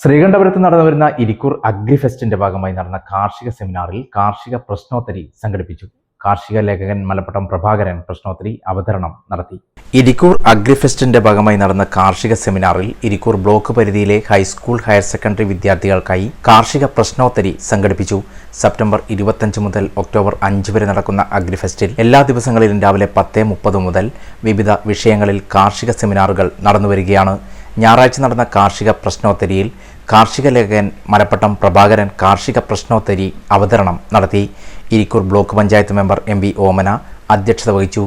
ശ്രീകണ്ഠപുരത്ത് നടന്നുവരുന്ന ഇരിക്കൂർ അഗ്രിഫെസ്റ്റിന്റെ ഭാഗമായി നടന്ന കാർഷിക സെമിനാറിൽ കാർഷിക പ്രശ്നോത്തരി സംഘടിപ്പിച്ചു. കാർഷിക ലേഖകൻ മലപ്പട്ടം പ്രഭാകരൻ പ്രശ്നോത്തരി അവതരണം നടത്തി. ഇരിക്കൂർ അഗ്രിഫെസ്റ്റിന്റെ ഭാഗമായി നടന്ന കാർഷിക സെമിനാറിൽ ഇരിക്കൂർ ബ്ലോക്ക് പരിധിയിലെ ഹൈസ്കൂൾ ഹയർ സെക്കൻഡറി വിദ്യാർത്ഥികൾക്കായി കാർഷിക പ്രശ്നോത്തരി സംഘടിപ്പിച്ചു. സെപ്റ്റംബർ ഇരുപത്തഞ്ച് മുതൽ ഒക്ടോബർ അഞ്ച് വരെ നടക്കുന്ന അഗ്രിഫെസ്റ്റിൽ എല്ലാ ദിവസങ്ങളിലും രാവിലെ പത്ത് മുപ്പത് മുതൽ വിവിധ വിഷയങ്ങളിൽ കാർഷിക സെമിനാറുകൾ നടന്നുവരികയാണ്. ഞായറാഴ്ച നടന്ന കാർഷിക പ്രശ്നോത്തരിയിൽ കാർഷിക ലേഖകൻ മലപ്പട്ടം പ്രഭാകരൻ കാർഷിക പ്രശ്നോത്തരി അവതരണം നടത്തി. Irikkur block panchayat member M V Omana അധ്യക്ഷത വഹിച്ചു.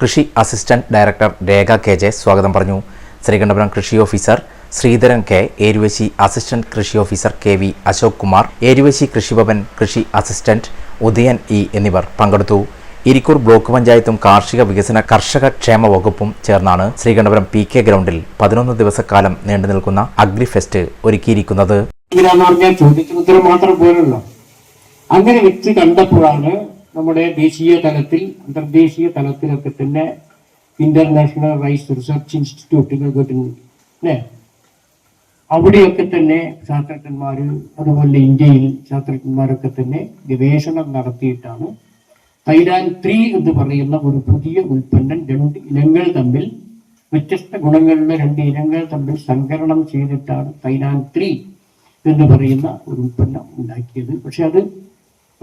കൃഷി assistant director Rekha K J സ്വാഗതം പറഞ്ഞു. ശ്രീകണ്ഠപുരം കൃഷി officer Sreedharan K Eruvessi assistant കൃഷി officer K V Ashok Kumar Eruvessi Krishibhavan കൃഷി അസിസ്റ്റന്റ് ഉദയൻ ഇ എന്നിവർ പങ്കെടുത്തു. ഇരിക്കൂർ ബ്ലോക്ക് പഞ്ചായത്തും കാർഷിക വികസന കർഷക ക്ഷേമ വകുപ്പും ചേർന്നാണ് ശ്രീകണ്ഠപുരം പി കെ ഗ്രൗണ്ടിൽ പതിനൊന്ന് ദിവസക്കാലം നീണ്ടു നിൽക്കുന്ന അഗ്രി ഫെസ്റ്റ് ഒരുക്കിയിരിക്കുന്നത് മാത്രം അങ്ങനെ വെച്ച് കണ്ടപ്പോഴാണ് നമ്മുടെ ദേശീയ തലത്തിൽ അന്തർദേശീയ തലത്തിലൊക്കെ തന്നെ ഇന്റർനാഷണൽ റൈസ് റിസർച്ച് ഇൻസ്റ്റിറ്റ്യൂട്ടുകൾ അല്ലേ? അവിടെയൊക്കെ തന്നെ ശാസ്ത്രജ്ഞന്മാർ അതുപോലെ ഇന്ത്യയിൽ ശാസ്ത്രജ്ഞന്മാരൊക്കെ തന്നെ ഗവേഷണം നടത്തിയിട്ടാണ് തൈരാൻ ത്രീ എന്ന് പറയുന്ന ഒരു പുതിയ ഉൽപ്പന്നം രണ്ട് ഇനങ്ങൾ തമ്മിൽ വ്യത്യസ്ത ഗുണങ്ങളുള്ള രണ്ട് ഇനങ്ങൾ തമ്മിൽ സംകരണം ചെയ്തിട്ടാണ് തൈരാൻ ത്രീ എന്ന് പറയുന്ന ഒരു ഉൽപ്പന്നം ഉണ്ടാക്കിയത്. പക്ഷെ അത്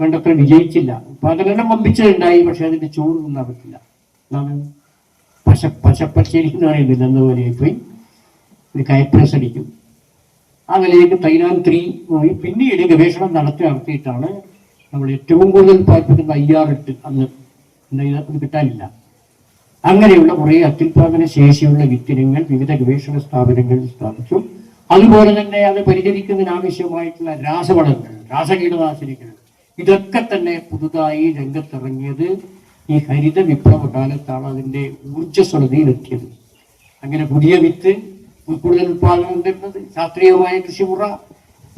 വേണ്ടത്ര വിജയിച്ചില്ല. ഉത്പാദനം വമ്പിച്ചതുണ്ടായി പക്ഷെ അതിന്റെ ചൂട് നടക്കില്ല. പശ പശപ്പച്ചേരി എന്ന് പറയുന്നില്ല എന്നപോലെ പോയി ഒരു കയപ്രസ് അടിക്കും ആ നിലയിലേക്ക് തൈരാൻ ത്രീ പോയി. പിന്നീട് ഗവേഷണം നടത്തി നടത്തിയിട്ടാണ് നമ്മൾ ഏറ്റവും കൂടുതൽ താല്പര്യം ഐ അന്ന് അത് കിട്ടാനില്ല. അങ്ങനെയുള്ള കുറെ അത്യുത്പാദന ശേഷിയുള്ള വിത്തിനങ്ങൾ വിവിധ ഗവേഷണ സ്ഥാപനങ്ങളിൽ സ്ഥാപിച്ചു. അതുപോലെ തന്നെ അത് പരിഹരിക്കുന്നതിനാവശ്യമായിട്ടുള്ള രാസവളങ്ങൾ രാസകീടനാശിനികൾ ഇതൊക്കെ തന്നെ പുതുതായി രംഗത്തിറങ്ങിയത് ഈ ഹരിത വിപ്ലവ കാലത്താണ് അതിന്റെ ഊർജസ്വലതയിലെത്തിയത്. അങ്ങനെ പുതിയ വിത്ത് കൂടുതൽ ഉത്പാദനം തരുന്നത് ശാസ്ത്രീയമായ കൃഷിമുറ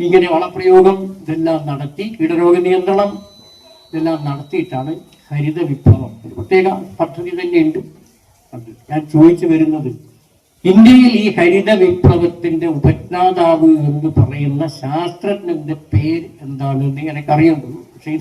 ഇങ്ങനെ വളപ്രയോഗം ഇതെല്ലാം നടത്തി കീടരോഗ നിയന്ത്രണം ഇതെല്ലാം നടത്തിയിട്ടാണ് ഹരിത വിപ്ലവം. ഒരു പ്രത്യേക പദ്ധതി തന്നെയുണ്ട്. ഞാൻ ചോദിച്ചു വരുന്നത് ഇന്ത്യയിൽ ഈ ഹരിത വിപ്ലവത്തിന്റെ ഉപജ്ഞാതാവ് എന്ന് പറയുന്ന ശാസ്ത്രജ്ഞന്റെ പേര് എന്താണെന്ന് എനിക്കറിയുന്നു പക്ഷേ